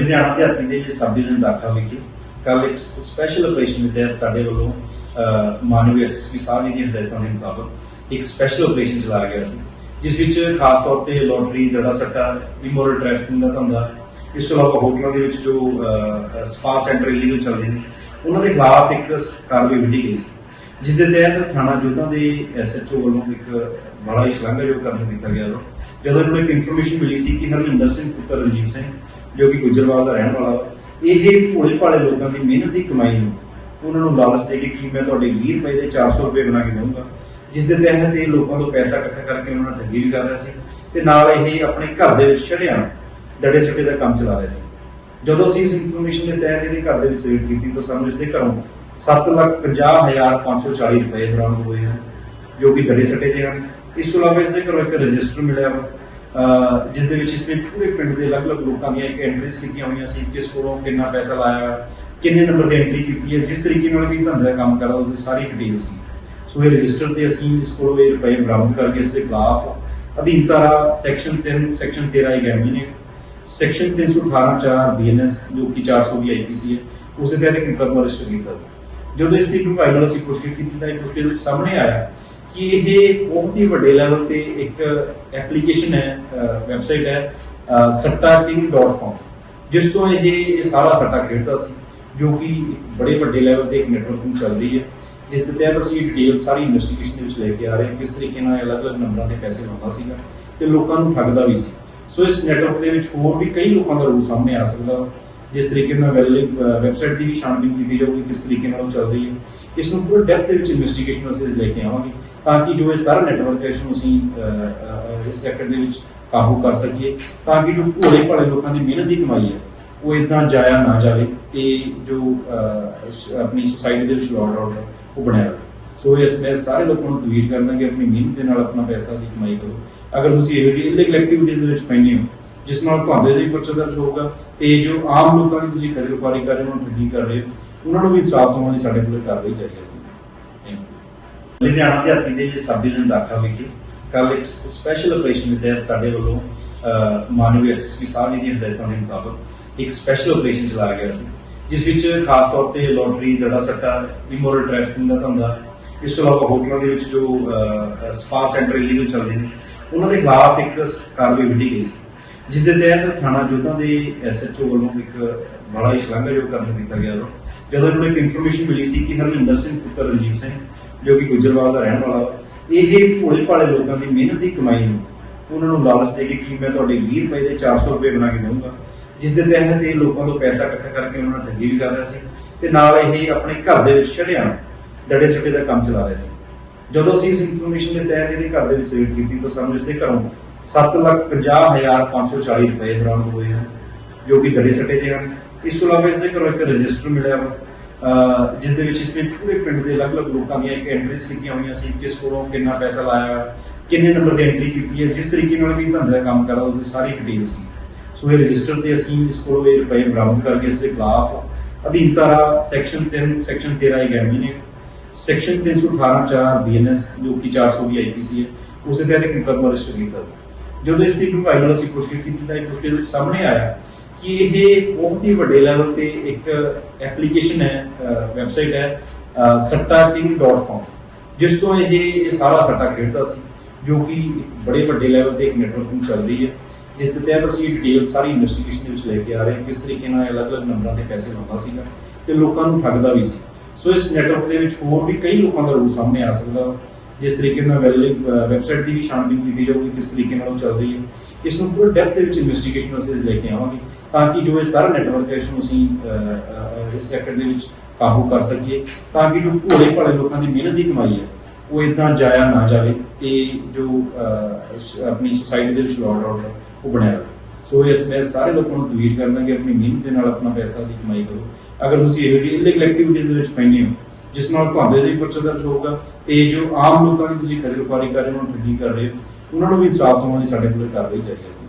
ਲੁਧਿਆਣਾ ਦਿਹਾਤੀ ਦੇ sub division ਦਾਖਾ ਵਿਖੇ ਕੱਲ ਇੱਕ ਸਪੈਸ਼ਲ ਆਪਰੇਸ਼ਨ ਦੇ ਤਹਿਤ ਸਾਡੇ ਵੱਲੋਂ ਮਾਨਵੀ ਐਸਐਸਪੀ ਸਾਹਿਬ ਜੀ ਦੀਆਂ ਹਦਾਇਤਾਂ ਦੇ ਮੁਤਾਬਕ ਇੱਕ ਸਪੈਸ਼ਲ ਆਪਰੇਸ਼ਨ ਚਲਾਇਆ ਗਿਆ ਸੀ, ਜਿਸ ਵਿੱਚ ਖਾਸ ਤੌਰ ਤੇ ਲੋਟਰੀ ਦੜਾ ਸੱਟਾ ਇਮੋਰਲ ਟ੍ਰੈਫਿਕਿੰਗ ਦਾ ਧੰਦਾ, ਇਸ ਤੋਂ ਇਲਾਵਾ ਹੋਟਲਾਂ ਦੇ ਵਿੱਚ ਜੋ ਸਪਾ ਸੈਂਟਰ ਇਲੀਗਲ ਚੱਲਦੇ ਨੇ, ਉਹਨਾਂ ਦੇ ਖਿਲਾਫ ਇੱਕ ਕਾਰਵਾਈ ਵਿੱਢੀ ਗਈ ਸੀ, ਜਿਸ ਦੇ ਤਹਿਤ ਥਾਣਾ ਜੋਧਾ ਦੇ ਐਸਐਚਓ ਵੱਲੋਂ ਇੱਕ ਬੜਾ ਹੀ ਸ਼ਲਾਘਾਯੋਗ ਕਦਮ ਕੀਤਾ ਗਿਆ ਜਦੋਂ ਇਹਨਾਂ ਨੂੰ ਇੱਕ ਇਨਫੋਰਮੇਸ਼ਨ ਮਿਲੀ ਸੀ ਕਿ ਹਰਮਿੰਦਰ ਸਿੰਘ ਪੁੱਤਰ ਰਣਜੀਤ ਸਿੰਘ ਜੋ ਕਿ ਗੁਜਰਵਾਲ ਦਾ ਰਹਿਣ ਵਾਲਾ ਵਾ, ਇਹ ਭੋਲੇ ਭਾਲੇ ਲੋਕਾਂ ਦੀ ਮਿਹਨਤ ਦੀ ਕਮਾਈ ਨੂੰ ਉਹਨਾਂ ਨੂੰ ਲਾਲਚ ਦੇ ਕੇ ਕਿ ਮੈਂ ਤੁਹਾਡੇ 20 ਰੁਪਏ ਦੇ 400 ਰੁਪਏ ਬਣਾ ਕੇ ਦਊਂਗਾ। ਜਿਸ ਦੇ ਤਹਿਤ ਇਹ ਲੋਕਾਂ ਤੋਂ ਪੈਸਾ ਇਕੱਠਾ ਕਰਕੇ ਉਹਨਾਂ ਨਾਲ ਠੱਗੀ ਵੀ ਕਰ ਰਿਹਾ ਸੀ ਤੇ ਨਾਲ ਇਹ ਆਪਣੇ ਘਰ ਦੇ ਵਿੱਚ ਛੜਿਆਂ ਡੜੇ ਸੱਟੇ ਦਾ ਕੰਮ ਚਲਾ ਰਿਹਾ ਸੀ। ਜਦੋਂ ਅਸੀਂ ਇਸ ਇਨਫੋਰਮੇਸ਼ਨ ਦੇ ਤਹਿਤ ਇਹਦੇ ਘਰ ਦੇ ਵਿੱਚ ਰੇਡ ਕੀਤੀ ਤਾਂ ਸਾਨੂੰ ਇਸ ਦੇ ਘਰੋਂ 750540 ਰੁਪਏ ਬਰਾਮਦ ਹੋਏ ਹਨ ਜੋ ਕਿ ਗੜੇ ਸੱਟੇ ਦੇ ਹਨ। ਇਸ ਤੋਂ ਇਲਾਵਾ ਇਸ ਦੇ ਘਰੋਂ ਇੱਕ ਰਜਿਸਟਰ ਮਿਲਿਆ ਵਾ ਜਿਸ ਦੇ ਵਿੱਚ ਇਸਨੇ ਪੂਰੇ ਪਿੰਡ ਦੇ ਅਲੱਗ-ਅਲੱਗ ਲੋਕਾਂ ਦੀਆਂ ਇੱਕ ਐਂਟਰੀਜ਼ ਕੀਤੀਆਂ ਹੋਈਆਂ ਸੀ ਕਿਸ ਕੋਲੋਂ ਕਿੰਨਾ ਪੈਸਾ ਲਾਇਆ, ਕਿੰਨੇ ਨੰਬਰ ਦੀ ਐਂਟਰੀ ਕੀਤੀ ਹੈ, ਜਿਸ ਤਰੀਕੇ ਨਾਲ ਵੀ ਧੰਦਾ ਦਾ ਕੰਮ ਕਰਦਾ ਉਸ ਸਾਰੀ ਡਿਟੇਲ ਸੀ। ਸੋ ਇਹ ਰਜਿਸਟਰ ਤੇ ਅਸੀਂ ਇਸ ਕੋਲੋਂ ਇਹ ਰੁਪਏ ਬਰਾਮਦ ਕਰਕੇ ਇਸ ਦੇ ਖਿਲਾਫ ਅਧੀਨ ਧਾਰਾ ਸੈਕਸ਼ਨ 3 ਸੈਕਸ਼ਨ 13 ਗੈਮੀ ਨੇ। ਸੈਕਸ਼ਨ 318 4 ਬੀਐਨਐਸ ਜੋ ਕਿ 420 ਆਈਪੀਸੀ ਹੈ, ਉਸ ਦੇ ਤਹਿਤ ਇੱਕ ਮੁਕੱਦਮਾ ਰਜਿਸਟਰ ਕੀਤਾ। ਜਦੋਂ ਇਸ ਦੀ ਡੂੰਘਾਈ ਨਾਲ ਅਸੀਂ ਪੁੱਛਗਿੱਛ ਕੀਤੀ ਤਾਂ ਇਹ ਪੁੱਛਗਿੱਛ ਸਾਹਮਣੇ ਆਇਆ ਕਿ ਇਹ ਬਹੁਤ ਹੀ ਵੱਡੇ ਲੈਵਲ ਤੇ ਇੱਕ ਐਪਲੀਕੇਸ਼ਨ ਹੈ ਵੈਬਸਾਈਟ ਹੈ sattaking.com ਜਿਸ ਤੋਂ ਇਹ ਇਹ ਸਾਰਾ ਸੱਟਾ ਖੇਡਦਾ ਸੀ, ਜੋ ਕਿ ਬੜੇ ਵੱਡੇ ਲੈਵਲ ਤੇ ਇੱਕ ਨੈਟਵਰਕ ਨੂੰ ਚੱਲ ਰਹੀ ਹੈ, ਜਿਸ ਦੇ ਤਹਿਤ ਅਸੀਂ ਡਿਟੇਲ ਸਾਰੀ ਇਨਵੈਸਟੀਗੇਸ਼ਨ ਦੇ ਵਿੱਚ ਲੈ ਕੇ ਆ ਰਹੇ ਹਾਂ, ਕਿਸ ਤਰੀਕੇ ਨਾਲ ਅਲੱਗ-ਅਲੱਗ ਨੰਬਰਾਂ ਤੇ ਪੈਸੇ ਲਾਉਂਦਾ ਸੀਗਾ ਤੇ ਲੋਕਾਂ ਨੂੰ ਠੱਗਦਾ ਵੀ ਸੀ ਸੋ ਇਸ ਨੈਟਵਰਕ ਦੇ ਵਿੱਚ ਹੋਰ ਵੀ ਕਈ ਲੋਕਾਂ ਦਾ ਰੂਪ ਸਾਹਮਣੇ ਆ ਸਕਦਾ ਵਾ। ਜਿਸ ਤਰੀਕੇ ਨਾਲ ਵੈਬਸਾਈਟ ਦੀ ਵੀ ਛਾਣਬੀਨ ਕੀਤੀ ਜਾਊਗੀ ਕਿਸ ਤਰੀਕੇ ਨਾਲ ਉਹ ਚੱਲ ਰਹੀ ਹੈ ਇਸ ਨੂੰ ਪੂਰੇ ਡੈਪਥ ਦੇ ਵਿੱਚ ਇਨਵੈਸਟੀਗੇਸ਼ਨ ਅਸੀਂ ਲੈ ਕੇ ਆਵਾਂਗੇ ਤਾਂ ਕਿ ਜੋ ਇਹ ਸਾਰਾ ਨੈਟਵਰਕ ਹੈ ਇਸ ਨੂੰ ਅਸੀਂ ਇਸ ਐਫਰਟ ਦੇ ਵਿੱਚ ਕਾਬੂ ਕਰ ਸਕੀਏ, ਤਾਂ ਕਿ ਜੋ ਭੋਲੇ ਭਾਲੇ ਲੋਕਾਂ ਦੀ ਮਿਹਨਤ ਦੀ ਕਮਾਈ ਹੈ, ਉਹ ਇਦਾਂ ਜਾਇਆ ਨਾ ਜਾਵੇ ਇਹ ਜੋ ਆਪਣੀ ਸੋਸਾਇਟੀ ਦੇ ਵਿੱਚ ਲਾਅ ਆਰਡਰ ਉਹ ਬਣਿਆ ਰਹੇ। ਸੋ ਇਸ, ਮੈਂ ਸਾਰੇ ਲੋਕਾਂ ਨੂੰ ਟਵੀਟ ਕਰਦਾ ਕਿ ਆਪਣੀ ਮਿਹਨਤ ਦੇ ਨਾਲ ਆਪਣਾ ਪੈਸਾ ਦੀ ਕਮਾਈ ਕਰੋ। ਅਗਰ ਤੁਸੀਂ ਇਹੋ ਜਿਹੀ ਇਲੀਗਲ ਐਕਟੀਵਿਟੀਜ਼ ਦੇ ਵਿੱਚ ਪੈਂਦੇ ਹੋ, ਜਿਸ ਨਾਲ ਤੁਹਾਡੇ ਲਈ ਪਰਚਾ ਦਰਜ ਹੋਊਗਾ, ਤੇ ਜੋ ਆਮ ਲੋਕਾਂ ਦੀ ਤੁਸੀਂ ਖਜਲਖਵਾਰੀ ਕਰ ਰਹੇ ਹੋ ਉਹਨਾਂ ਨੂੰ ਠੱਗੀ ਕਰ ਰਹੇ ਹੋ, ਉਹਨਾਂ ਨੂੰ ਵੀ ਇਨਸਾਫ ਦਿਵਾਉਣ ਲਈ ਸਾਡੇ ਕੋਲ ਕਾਰਵਾਈ ਜਾਰੀ ਹੈ। ਲੁਧਿਆਣਾ ਦਿਹਾਤੀ ਦੇ ਸਬ ਡਿਵੀਜ਼ਨ ਦਾਖਾ ਵਿਖੇ ਕੱਲ ਇੱਕ ਸਪੈਸ਼ਲ ਆਪਰੇਸ਼ਨ ਦੇ ਤਹਿਤ ਸਾਡੇ ਵੱਲੋਂ ਅਹ, ਮਾਨਵੀ ਐਸਐਸਪੀ ਸਾਹਿਬ ਜੀ ਦੀਆਂ ਹਦਾਇਤਾਂ ਦੇ ਮੁਤਾਬਕ ਇੱਕ ਸਪੈਸ਼ਲ ਆਪਰੇਸ਼ਨ ਚਲਾਇਆ ਗਿਆ ਸੀ ਜਿਸ ਵਿੱਚ ਖਾਸ ਤੌਰ ਤੇ ਲੋਟਰੀ ਦੜਾ ਸੱਟਾ ਇਮੋਰਲ ਟ੍ਰੈਫਿਕਿੰਗ ਦਾ ਧੰਦਾ ਇਸ ਤੋਂ ਇਲਾਵਾ ਹੋਟਲਾਂ ਦੇ ਵਿੱਚ ਜੋ ਸਪਾ ਸੈਂਟਰ ਇਲੀਗਲ ਚੱਲਦੇ ਨੇ ਉਹਨਾਂ ਦੇ ਖਿਲਾਫ ਇੱਕ ਕਾਰਵਾਈ ਵਿੱਢੀ ਗਈ ਸੀ। ਜਿਸ ਦੇ ਤਹਿਤ ਥਾਣਾ ਜੋਧਾ ਦੇ ਐਸਐਚਓ ਵੱਲੋਂ ਇੱਕ ਬੜਾ ਹੀ ਸ਼ਲਾਘਾਯੋਗ ਕਦਮ ਕੀਤਾ ਗਿਆ ਵਾ। ਜਦੋਂ ਇਹਨਾਂ ਨੂੰ ਇੱਕ ਇਨਫੋਰਮੇਸ਼ਨ ਮਿਲੀ ਸੀ ਕਿ ਹਰਮਿੰਦਰ ਸਿੰਘ ਪੁੱਤਰ ਰਣਜੀਤ ਸਿੰਘ, ਜੋ ਕਿ ਗੁਜਰਵਾਲ ਦਾ ਰਹਿਣ ਵਾਲਾ ਇਹ ਭੋਲੇ ਭਾਲੇ ਲੋਕਾਂ ਦੀ ਮਿਹਨਤ ਦੀ ਕਮਾਈ ਨੂੰ ਉਹਨਾਂ ਨੂੰ ਲਾਲਚ ਦੇ ਕੇ ਕਿ ਮੈਂ ਤੁਹਾਡੇ 20 ਰੁਪਏ ਦੇ 400 ਰੁਪਏ ਬਣਾ ਕੇ ਦਊਂਗਾ। ਜਿਸ ਦੇ ਤਹਿਤ ਇਹ ਲੋਕਾਂ ਤੋਂ ਪੈਸਾ ਇਕੱਠਾ ਕਰਕੇ ਉਹਨਾਂ ਨਾਲ ਠੱਗੀ ਵੀ ਕਰ ਰਿਹਾ ਸੀ ਤੇ ਨਾਲ ਇਹ ਆਪਣੇ ਘਰ ਦੇ ਵਿੱਚ ਛੜਿਆਂ ਡੜੇ ਸੱਟੇ ਦਾ ਕੰਮ ਚਲਾ ਰਿਹਾ ਸੀ। ਜਦੋਂ ਅਸੀਂ ਇਸ ਇਨਫੋਰਮੇਸ਼ਨ ਦੇ ਤਹਿਤ ਇਹਦੇ ਘਰ ਦੇ ਵਿੱਚ ਰੇਡ ਕੀਤੀ ਤਾਂ ਸਾਨੂੰ ਇਸ ਦੇ ਘਰੋਂ 750540 ਰੁਪਏ ਬਰਾਮਦ ਹੋਏ ਹਨ, ਜੋ ਕਿ ਗੜੇ ਸੱਟੇ ਦੇ ਹਨ। ਇਸ ਤੋਂ ਇਲਾਵਾ ਇਸ ਦੇ ਘਰੋਂ ਇੱਕ ਰਜਿਸਟਰ ਮਿਲਿਆ ਵਾ ਜਿਸ ਦੇ ਵਿੱਚ ਇਸਨੇ ਪੂਰੇ ਪਿੰਡ ਦੇ ਅਲੱਗ-ਅਲੱਗ ਲੋਕਾਂ ਦੀਆਂ ਇੱਕ ਐਂਟਰੀਜ਼ ਕੀਤੀਆਂ ਹੋਈਆਂ ਸੀ, ਕਿਸ ਕੋਲੋਂ ਕਿੰਨਾ ਪੈਸਾ ਲਾਇਆ ਕਿੰਨੇ ਨੰਬਰ ਦੀ ਐਂਟਰੀ ਕੀਤੀ ਹੈ, ਜਿਸ ਤਰੀਕੇ ਨਾਲ ਵੀ ਧੰਦੇ ਦਾ ਕੰਮ ਕਰਦਾ ਉਸ ਦੀ ਸਾਰੀ ਡਿਟੇਲ ਸੀ। ਸੋ ਇਹ ਰਜਿਸਟਰ ਤੇ ਅਸੀਂ ਇਸ ਕੋਲੋਂ ਇਹ ਰੁਪਏ ਬਰਾਮਦ ਕਰਕੇ ਇਸ ਦੇ ਖਿਲਾਫ ਅਧੀਨ ਧਾਰਾ ਸੈਕਸ਼ਨ 3 ਸੈਕਸ਼ਨ 13 ਹੀ ਗੈਮੀ ਨੇ ਸੈਕਸ਼ਨ 318 4 ਬੀਐਨਐਸ ਜੋ ਕਿ 420 ਆਈਪੀਸੀ ਹੈ ਉਸ ਦੇ ਤਹਿਤ ਇੱਕ ਮੁਕੱਦਮਾ ਰਜਿਸਟਰ ਕੀਤਾ। ਜਦੋਂ ਇਸ ਦੀ ਡੂੰਘਾਈ ਨਾਲ ਅਸੀਂ ਪੁੱਛਗਿੱਛ ਕੀਤੀ ਤਾਂ ਇਹ ਪੁੱਛਗਿੱਛ ਵਿੱਚ ਸਾਹਮਣੇ ਆਇਆ ਕਿ ਇਹ ਬਹੁਤ ਹੀ ਵੱਡੇ ਲੈਵਲ ਤੇ ਇੱਕ ਐਪਲੀਕੇਸ਼ਨ ਹੈ ਵੈਬਸਾਈਟ ਹੈ sattaking.com ਜਿਸ ਤੋਂ ਇਹ ਇਹ ਸਾਰਾ ਸੱਟਾ ਖੇਡਦਾ ਸੀ, ਜੋ ਕਿ ਬੜੇ ਵੱਡੇ ਲੈਵਲ ਤੇ ਇੱਕ ਨੈਟਵਰਕ ਨੂੰ ਚੱਲ ਰਹੀ ਹੈ, ਜਿਸ ਦੇ ਤਹਿਤ ਅਸੀਂ ਡਿਟੇਲ ਸਾਰੀ ਇਨਵੈਸਟੀਗੇਸ਼ਨ ਦੇ ਵਿੱਚ ਲੈ ਕੇ ਆ ਰਹੇ ਹਾਂ ਕਿਸ ਤਰੀਕੇ ਨਾਲ ਅਲੱਗ-ਅਲੱਗ ਨੰਬਰਾਂ ਤੇ ਪੈਸੇ ਲਾਉਂਦਾ ਸੀਗਾ ਤੇ ਲੋਕਾਂ ਨੂੰ ਠੱਗਦਾ ਵੀ ਸੀ ਸੋ ਇਸ ਨੈਟਵਰਕ ਦੇ ਵਿੱਚ ਹੋਰ ਵੀ ਕਈ ਲੋਕਾਂ ਦਾ ਰੂਪ ਸਾਹਮਣੇ ਆ ਸਕਦਾ ਵਾ। ਜਿਸ ਤਰੀਕੇ ਨਾਲ ਵੈਬਸਾਈਟ ਦੀ ਵੀ ਛਾਣਬੀਨ ਕੀਤੀ ਜਾਊਗੀ, ਕਿਸ ਤਰੀਕੇ ਨਾਲ ਉਹ ਚੱਲ ਰਹੀ ਹੈ, ਇਸ ਨੂੰ ਪੂਰੇ ਡੈਪਥ ਦੇ ਵਿੱਚ ਇਨਵੈਸਟੀਗੇਸ਼ਨ ਅਸੀਂ ਲੈ ਕੇ ਆਵਾਂਗੇ, ਤਾਂ ਕਿ ਜੋ ਇਹ ਸਾਰਾ ਨੈਟਵਰਕ ਹੈ, ਇਸ ਨੂੰ ਅਸੀਂ ਇਸ ਐਫਰਟ ਦੇ ਵਿੱਚ ਕਾਬੂ ਕਰ ਸਕੀਏ, ਤਾਂ ਕਿ ਜੋ ਭੋਲੇ ਭਾਲੇ ਲੋਕਾਂ ਦੀ ਮਿਹਨਤ ਦੀ ਕਮਾਈ ਹੈ, ਉਹ ਇਦਾਂ ਜਾਇਆ ਨਾ ਜਾਵੇ ਇਹ ਜੋ ਆਪਣੀ ਸੋਸਾਇਟੀ ਦੇ ਵਿੱਚ ਲਾਅ ਆਰਡਰ ਉਹ ਬਣਿਆ ਰਹੇ। ਸੋ ਇਸ ਮੈਂ ਸਾਰੇ ਲੋਕਾਂ ਨੂੰ ਤਵੀਰ ਕਰਦਾ ਕਿ ਆਪਣੀ ਮਿਹਨਤ ਦੇ ਨਾਲ ਆਪਣਾ ਪੈਸਾ ਦੀ ਕਮਾਈ ਕਰੋ। ਅਗਰ ਤੁਸੀਂ ਇਹੋ ਜਿਹੀ ਇਲੀਗਲ ਐਕਟੀਵਿਟੀਜ਼ ਦੇ ਵਿੱਚ ਪੈਂਦੇ ਹੋ ਜਿਸ ਨਾਲ ਤੁਹਾਡੇ ਲਈ ਪਰਚਾ ਦਰਜ ਹੋਊਗਾ ਤੇ ਜੋ ਆਮ ਲੋਕਾਂ ਦੀ ਤੁਸੀਂ ਖਜਲਖਵਾਰੀ ਕਰ ਰਹੇ ਹੋ ਉਹਨਾਂ ਨੂੰ ਠੱਗੀ ਕਰ ਰਹੇ ਹੋ, ਉਹਨਾਂ ਨੂੰ ਵੀ ਇਨਸਾਫ ਦਿਵਾਉਣ ਲਈ ਸਾਡੇ ਕੋਲ ਕਾਰਵਾਈ ਜਾਰੀ ਹੈ।